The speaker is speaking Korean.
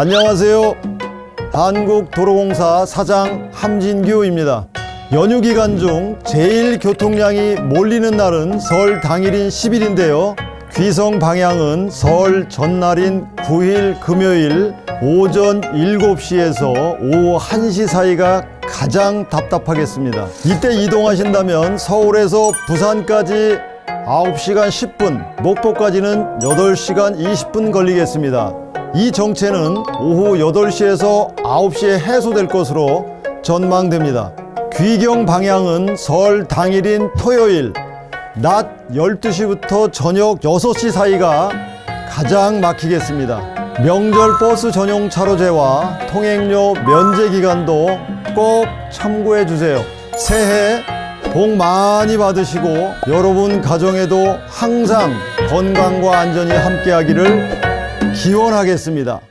안녕하세요. 한국도로공사 사장 함진규입니다. 연휴 기간 중 제일 교통량이 몰리는 날은 설 당일인 10일인데요. 귀성 방향은 설 전날인 9일 금요일 오전 7시에서 오후 1시 사이가 가장 답답하겠습니다. 이때 이동하신다면 서울에서 부산까지 9시간 10분, 목포까지는 8시간 20분 걸리겠습니다. 이 정체는 오후 8시에서 9시에 해소될 것으로 전망됩니다. 귀경 방향은 설 당일인 토요일 낮 12시부터 저녁 6시 사이가 가장 막히겠습니다. 명절 버스 전용 차로제와 통행료 면제 기간도 꼭 참고해 주세요. 새해 복 많이 받으시고 여러분 가정에도 항상 건강과 안전이 함께하기를 기원하겠습니다.